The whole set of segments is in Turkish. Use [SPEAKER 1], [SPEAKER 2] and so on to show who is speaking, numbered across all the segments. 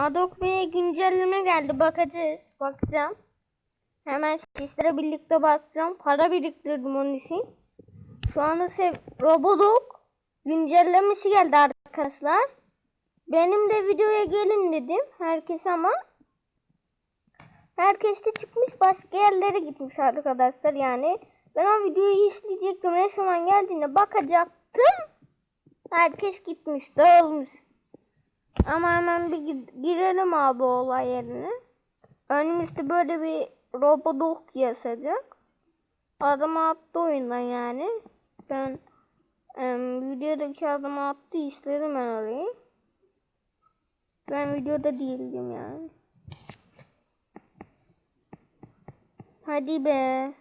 [SPEAKER 1] Adok Bey'e güncelleme geldi. Bakacağız. Bakacağım. Hemen sizlere birlikte bakacağım. Para biriktirdim onun için. Şu anda sev Robodog güncellemesi geldi arkadaşlar. Benim de videoya gelin dedim. Herkes ama herkes de çıkmış başka yerlere gitmiş arkadaşlar yani. Ben o videoyu izleyecektim. Ne zaman geldiğine bakacaktım. Herkes gitmiş, dağılmış. Ama hemen bir gi- girelim abi olay yerine. Önümüzde böyle bir Robodog yazacak. Adamı attı oyundan yani. Ben em, videodaki adamı attı istedim ben orayı. Ben videoda değildim yani. Hadi be.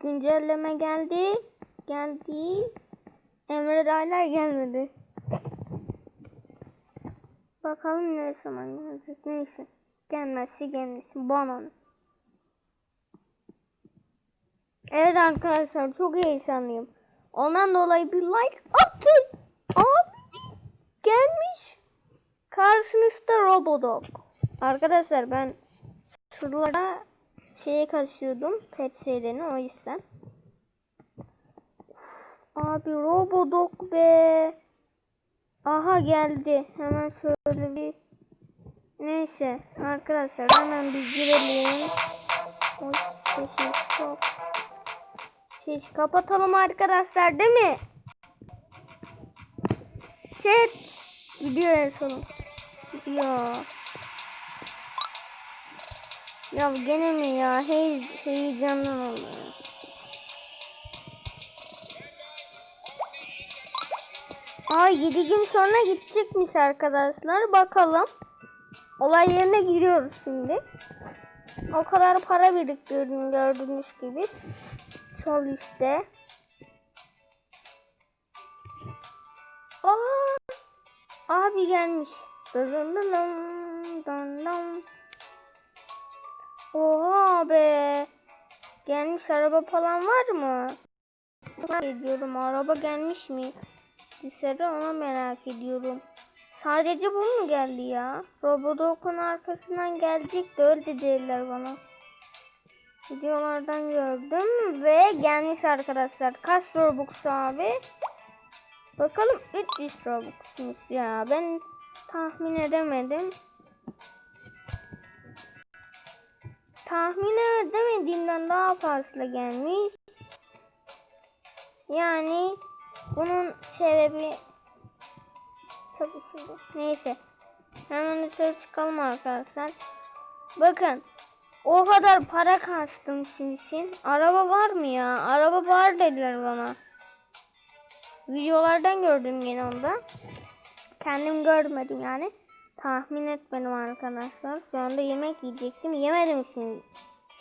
[SPEAKER 1] Güncelleme geldi. Geldi. Emre hala gelmedi. Bakalım ne zaman gelecek. Neyse. Gelmezse gelmesin. Bana ne? Evet arkadaşlar çok heyecanlıyım. Ondan dolayı bir like atın. Abi gelmiş. Karşınızda Robodog. Arkadaşlar ben şuralara şeye kaçıyordum. Pet şeylerini o yüzden. Abi Robodog be. Aha geldi. Hemen şöyle bir Neyse arkadaşlar hemen bir girelim. Oy sessiz çok. Ses kapatalım arkadaşlar değil mi? Chat. Gidiyor en sonu. Ya. Ya gene mi ya? Hey, heyecandan oldu. Ya. Ay 7 gün sonra gidecekmiş arkadaşlar. Bakalım. Olay yerine giriyoruz şimdi. O kadar para biriktirdim gördüğünüz gibi. Sol üstte. Aa, abi gelmiş. Dırılılım, dındım. Oha be. Gelmiş araba falan var mı? Merak ediyorum araba gelmiş mi? Dışarı ona merak ediyorum. Sadece bu mu geldi ya? Robodog'un arkasından gelecek de öyle dediler bana. Videolardan gördüm ve gelmiş arkadaşlar. Kaç Robux abi? Bakalım 300 Robux'muş ya. Ben tahmin edemedim. Tahmin edemediğimden daha fazla gelmiş. Yani bunun sebebi çok ısındı. Neyse. Hemen dışarı çıkalım arkadaşlar. Bakın. O kadar para kastım sizin için. Araba var mı ya? Araba var dediler bana. Videolardan gördüm yine onda. Kendim görmedim yani. Tahmin etmedim arkadaşlar. Şu anda yemek yiyecektim. Yemedim şimdi.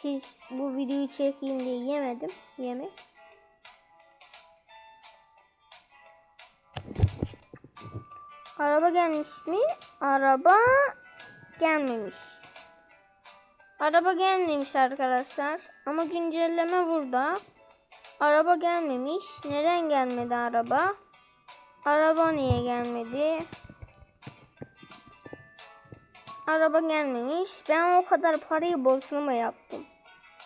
[SPEAKER 1] Siz bu videoyu çekeyim diye yemedim. Yemek. Araba gelmiş mi? Araba gelmemiş. Araba gelmemiş arkadaşlar. Ama güncelleme burada. Araba gelmemiş. Neden gelmedi araba? Araba niye gelmedi? Araba gelmemiş. Ben o kadar parayı boşuna yaptım?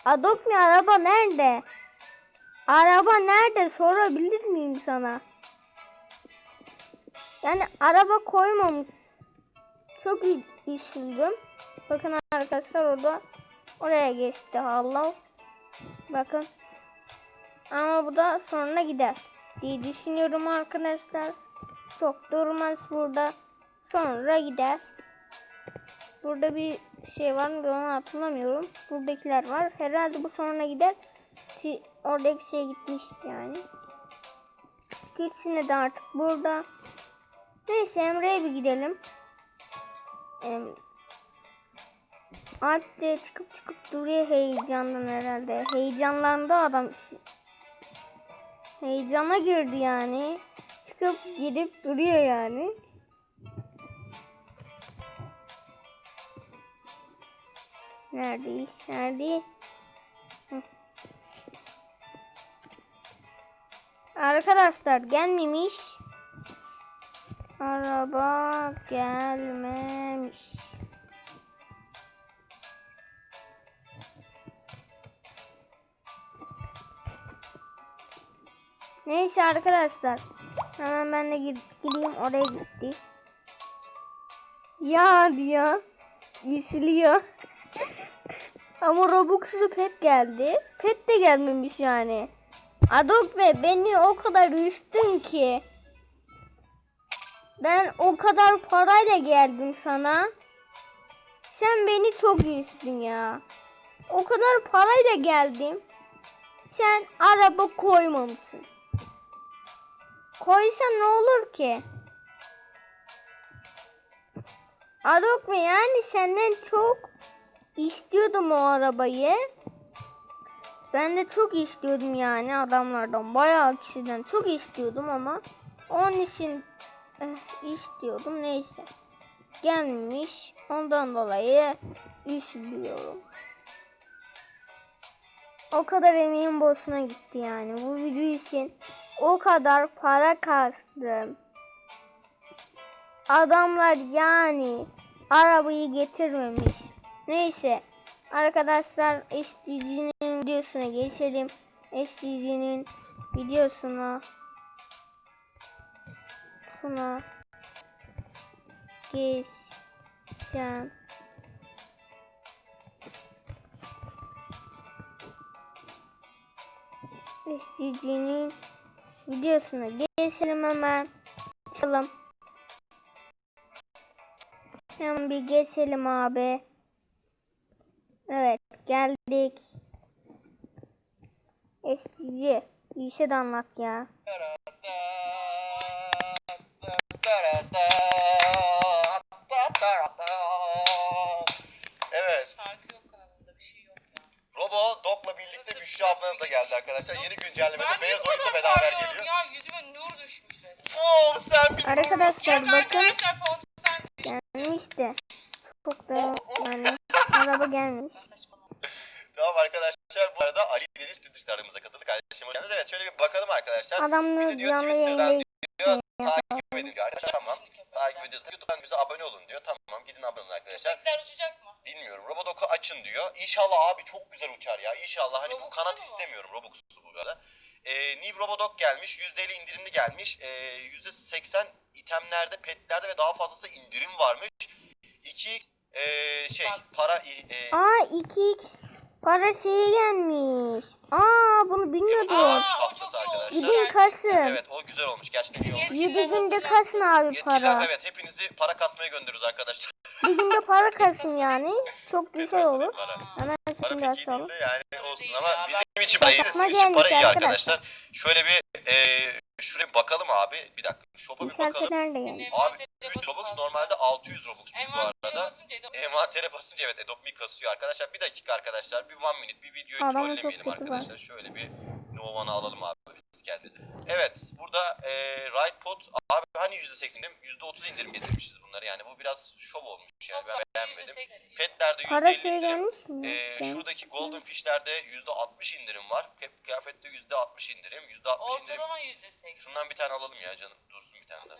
[SPEAKER 1] Adok mi araba nerede? Araba nerede sorabilir miyim sana? Yani araba koymamış. Çok iyi düşündüm. Bakın arkadaşlar orada oraya geçti Allah. Bakın. Ama bu da sonra gider diye düşünüyorum arkadaşlar. Çok durmaz burada. Sonra gider. Burada bir şey var mı onu hatırlamıyorum. Buradakiler var. Herhalde bu sonra gider. Ki Oradaki şey gitmişti yani. İkisini de artık burada. Neyse Emre'ye bir gidelim. Em, Alp de çıkıp çıkıp duruyor heyecandan herhalde. Heyecanlandı adam. Heyecana girdi yani. Çıkıp gidip duruyor yani. Neredeyiz? Nerede? Hı. Arkadaşlar gelmemiş. Araba gelmemiş. Neyse arkadaşlar. Hemen ben de gid- gideyim oraya gitti. Ya diyor. Yüzülüyor. Ama Robux'lu pet geldi. Pet de gelmemiş yani. Adok Bey beni o kadar üstün ki. Ben o kadar parayla geldim sana. Sen beni çok üstün ya. O kadar parayla geldim. Sen araba koymamışsın. Koysan ne olur ki? Adok Bey yani senden çok istiyordum o arabayı. Ben de çok istiyordum yani adamlardan bayağı kişiden çok istiyordum ama onun için eh, istiyordum neyse. Gelmiş ondan dolayı üzülüyorum. O kadar emeğim boşuna gitti yani bu video için o kadar para kastım. Adamlar yani arabayı getirmemiş. Neyse arkadaşlar SDG'nin videosuna geçelim. SDG'nin videosuna suna geçeceğim. SDG'nin videosuna geçelim hemen. Çalalım. Hemen bir geçelim abi. Evet geldik. Eskici. Bir şey de anlat ya.
[SPEAKER 2] Evet.
[SPEAKER 3] Şarkı yok kanalında bir şey yok ya.
[SPEAKER 2] Robo Dog'la birlikte
[SPEAKER 3] Nasıl-
[SPEAKER 2] Büşra
[SPEAKER 3] nasıl
[SPEAKER 2] ablanız da geldi arkadaşlar. Yeni güncellemede
[SPEAKER 3] Ben
[SPEAKER 2] beyaz oyunla
[SPEAKER 3] kadar
[SPEAKER 2] beraber
[SPEAKER 3] parlıyorum
[SPEAKER 2] geliyor.
[SPEAKER 3] ya yüzüme nur düşmüş resmen.
[SPEAKER 2] Oo sen bir
[SPEAKER 1] Arkadaşlar bakın.
[SPEAKER 3] arkadaşlar
[SPEAKER 1] Yani işte. Çok da yani araba gelmiş.
[SPEAKER 2] Tamam arkadaşlar bu arada Ali Deniz Twitter aramıza katıldı. Kardeşim hoş geldiniz. Evet şöyle bir bakalım arkadaşlar.
[SPEAKER 1] Adamlar
[SPEAKER 2] Bizi diyor
[SPEAKER 1] canlı
[SPEAKER 2] Twitter'dan
[SPEAKER 1] yayında
[SPEAKER 2] diyor takip diyor arkadaşlar. Tamam. Takip ediyoruz. YouTube'dan bize abone olun diyor. Tamam gidin abone olun arkadaşlar.
[SPEAKER 3] Köpekler uçacak mı?
[SPEAKER 2] Bilmiyorum. Robodog'u açın diyor. İnşallah abi çok güzel uçar ya. İnşallah. Hani bu kanat
[SPEAKER 3] mu?
[SPEAKER 2] istemiyorum. Robux'u bu arada. Ee, New Robodog gelmiş. %50 indirimli gelmiş. Ee, %80 itemlerde, petlerde ve daha fazlası indirim varmış. 2 ee, şey
[SPEAKER 3] Bak.
[SPEAKER 2] para e,
[SPEAKER 1] Aa 2x para şeyi gelmiş. Aa bunu bilmiyordum.
[SPEAKER 2] Arkadaşlar.
[SPEAKER 3] olmuş.
[SPEAKER 1] Gidin kasın.
[SPEAKER 2] Evet o güzel olmuş. Gerçekten iyi olmuş.
[SPEAKER 1] 7 günde kasın abi
[SPEAKER 2] Yetkililer
[SPEAKER 1] para.
[SPEAKER 2] evet hepinizi para kasmaya gönderiyoruz arkadaşlar.
[SPEAKER 1] Bir günde para kasın yani. Çok güzel olur.
[SPEAKER 2] Para.
[SPEAKER 1] Hemen
[SPEAKER 2] Para
[SPEAKER 1] şimdi
[SPEAKER 2] pek iyi
[SPEAKER 1] açalım.
[SPEAKER 2] de yani olsun ama bizim için para iyi,
[SPEAKER 1] Bakma
[SPEAKER 2] sizin için para iyi
[SPEAKER 1] arkadaşlar.
[SPEAKER 2] Şöyle bir e, şuraya bir bakalım abi. Bir dakika. Shop'a bir bakalım.
[SPEAKER 1] Gelmiş.
[SPEAKER 2] Abi 3 Robux normalde 600 Robux'muş bu arada.
[SPEAKER 3] basınca
[SPEAKER 2] Envantere basınca evet Adobe Me kasıyor arkadaşlar. Bir dakika arkadaşlar. Bir one minute bir videoyu
[SPEAKER 1] çok
[SPEAKER 2] trollemeyelim arkadaşlar. Şöyle bir No One'ı alalım abi biz kendimizi. Evet burada e, Right Pot abi hani %80 indirim %30 indirim getirmişiz bunları. Yani bu biraz şov olmuş yani ben beğenmedim. Petlerde
[SPEAKER 1] Para
[SPEAKER 2] %50
[SPEAKER 1] şey
[SPEAKER 2] indirim.
[SPEAKER 1] gelmiş mi? Ben-
[SPEAKER 2] şuradaki Golden Fish'lerde %60 indirim var. Kı- Kıyafette %60 indirim. %60 indirim.
[SPEAKER 3] Ortalama yüzde seksen.
[SPEAKER 2] Şundan bir tane alalım ya canım. Dursun bir tane daha.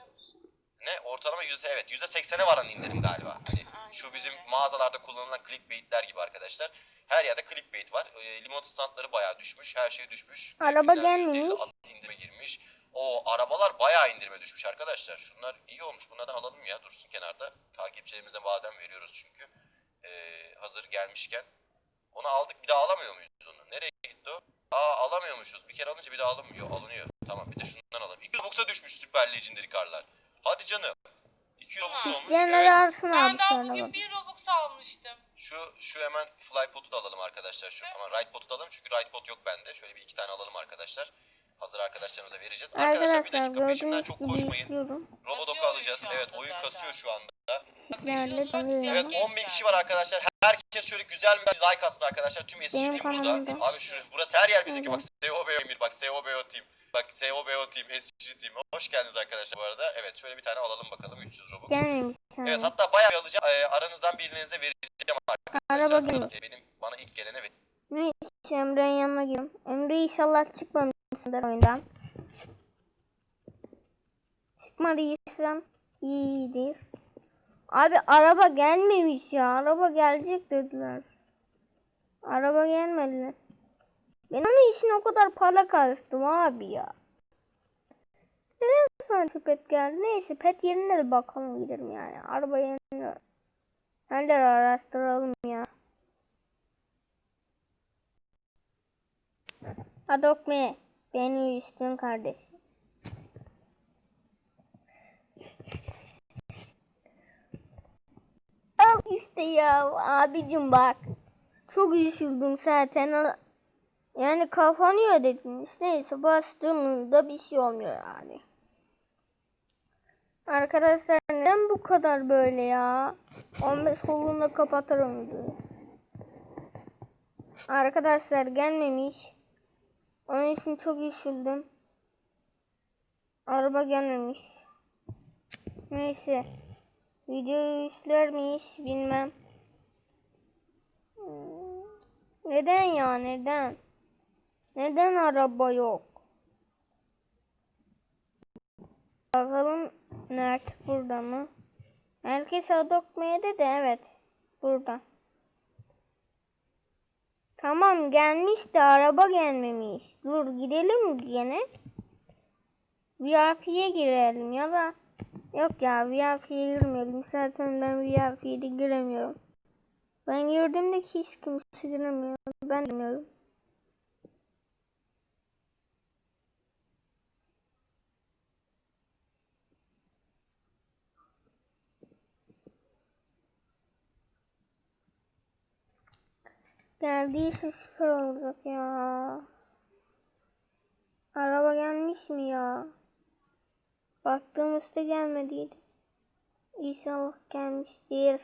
[SPEAKER 2] Ne? Ortalama yüzde evet %80'e varan indirim galiba. Hani şu bizim mağazalarda kullanılan clickbait'ler gibi arkadaşlar. Her yerde clickbait var. E, limon standları bayağı düşmüş. Her şey düşmüş.
[SPEAKER 1] Araba gelmemiş.
[SPEAKER 2] %50 indirime girmiş. O arabalar bayağı indirime düşmüş arkadaşlar. Şunlar iyi olmuş. Bunlardan alalım ya. Dursun kenarda. Takipçilerimize bazen veriyoruz çünkü. Ee, hazır gelmişken. Onu aldık bir daha alamıyor muyuz onu? Nereye gitti o? Aa alamıyormuşuz. Bir kere alınca bir daha alınmıyor. Alınıyor. Tamam bir de şundan alalım. 200 box'a düşmüş Süper Legendary karlar. Hadi canım. 200 box olmuş.
[SPEAKER 1] İsteyenler
[SPEAKER 2] Evet.
[SPEAKER 1] alsın abi
[SPEAKER 3] Ben daha
[SPEAKER 1] sonra
[SPEAKER 3] bugün
[SPEAKER 1] bak.
[SPEAKER 3] bir Robux almıştım.
[SPEAKER 2] Şu şu hemen Flypot'u da alalım arkadaşlar. Şu ama Rightpot'u da alalım çünkü Rightpot yok bende. Şöyle bir iki tane alalım arkadaşlar. Hazır arkadaşlarımıza vereceğiz. Arkadaşlar bir
[SPEAKER 1] Arkadaşlar
[SPEAKER 2] dakika peşimden
[SPEAKER 1] gördüğünüz
[SPEAKER 2] çok
[SPEAKER 1] gibi
[SPEAKER 2] koşmayın.
[SPEAKER 1] istiyorum.
[SPEAKER 2] Robodog'u
[SPEAKER 3] Kasıyor
[SPEAKER 2] alacağız.
[SPEAKER 3] şu
[SPEAKER 2] Evet
[SPEAKER 3] anda
[SPEAKER 2] oyun
[SPEAKER 3] zaten.
[SPEAKER 2] kasıyor şu anda.
[SPEAKER 3] Bak
[SPEAKER 1] Yani
[SPEAKER 3] 500 var
[SPEAKER 1] tanıyorum.
[SPEAKER 3] siyah
[SPEAKER 2] Evet
[SPEAKER 3] genç
[SPEAKER 2] 10 bin kişi var arkadaşlar. Herkes şöyle güzel bir like atsın arkadaşlar. Tüm eski
[SPEAKER 1] Benim
[SPEAKER 2] team
[SPEAKER 1] kanalımda.
[SPEAKER 2] burada. Abi şu, burası her yer bizimki. Bak SEOBO Emir. Bak SEOBO team. Bak SEOBO team. SG team. Hoş geldiniz arkadaşlar bu arada. Evet şöyle bir tane alalım bakalım. 300 Robux.
[SPEAKER 1] Gelmemiş sana.
[SPEAKER 2] Evet hatta bayağı bir alacağım. Ee, aranızdan birinize vereceğim arkadaşlar.
[SPEAKER 1] Araba gelmiş.
[SPEAKER 2] Benim bana ilk gelene ver.
[SPEAKER 1] Neyse Emre'nin yanına gidiyorum. Emre inşallah çıkmamışsındır oyundan. Çıkmadıysan iyidir. Abi araba gelmemiş ya. Araba gelecek dediler. Araba gelmedi. Ben onun için o kadar para kastım abi ya. Neden sonra pet geldi? Neyse pet yerine de bakalım gidelim yani. Araba yerine Neler araştıralım ya. Adokme. Beni üstün kardeşim. Al işte ya abicim bak. Çok üzüldüm zaten. Yani kafanıyor dediniz. Neyse bastığımızda bir şey olmuyor yani. Arkadaşlar neden bu kadar böyle ya? 15 kolunu kapatırım videoyu. Arkadaşlar gelmemiş. Onun için çok üzüldüm. Araba gelmemiş. Neyse. Videoyu izler miyiz bilmem. Hmm, Neden ya neden? Neden araba yok? Bakalım nerede burada mı? Herkes adokmaya dedi evet. Burada. Tamam gelmiş de araba gelmemiş. Dur gidelim gene? VIP'ye girelim ya da yok ya VIP'ye girmeyelim. Zaten ben VIP'ye giremiyorum. Ben girdiğimde hiç kimse giremiyor. Ben girmiyorum. Geldiyse süper olacak ya. Araba gelmiş mi ya? Baktığımızda gelmediydi. İnşallah gelmiştir.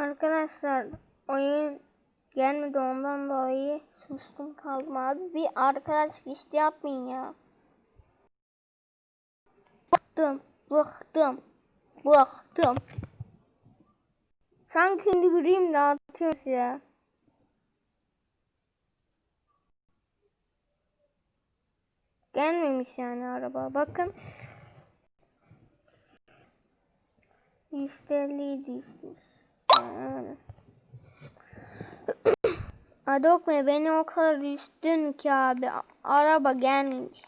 [SPEAKER 1] Arkadaşlar oyun gelmedi ondan dolayı sustum kaldım abi. Bir arkadaş işte yapmayın ya. Bıktım, bıktım, bıktım. Sanki indireyim de atıyoruz ya. Gelmemiş yani araba. Bakın. 150 düşmüş. Adokme beni o kadar üstün ki abi. Araba gelmiş.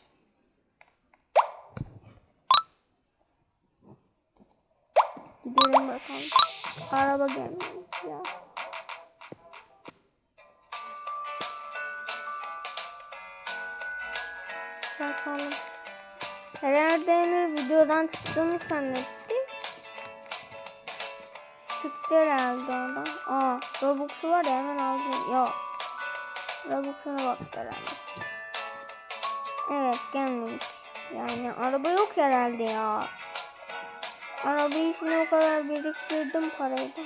[SPEAKER 1] Gidelim bakalım. Araba gelmiş ya. Bakalım. Herhalde Emir videodan çıktığını zannetti. Çıktı herhalde oradan. Aa, Robux'u var ya hemen aldım. Yok. Robux'una baktı herhalde. Evet gelmemiş. Yani araba yok herhalde ya. Arabayı için o kadar biriktirdim parayı da.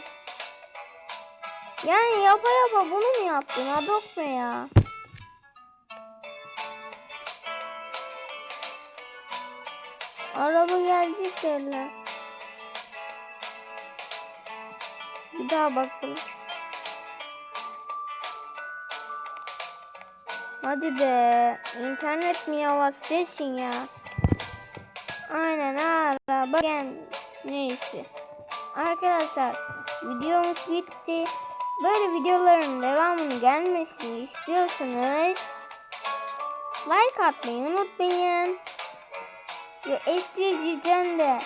[SPEAKER 1] Yani yapa yapa bunu mu yaptın? Adok mu ya? Araba gelecek derler. Bir daha bakalım. Hadi be. internet mi yavaş desin ya. Aynen araba gelmiş. Neyse. Arkadaşlar videomuz bitti. Böyle videoların devamını gelmesini istiyorsanız like atmayı unutmayın. Ve STC'den de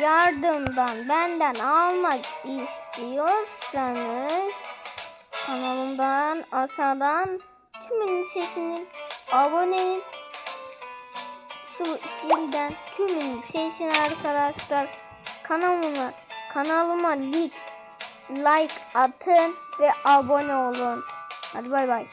[SPEAKER 1] yardımdan benden almak istiyorsanız kanalımdan aşağıdan tümünün sesini abone sil- silden tümünün sesini arkadaşlar kanalıma kanalıma like like atın ve abone olun. Hadi bay bay.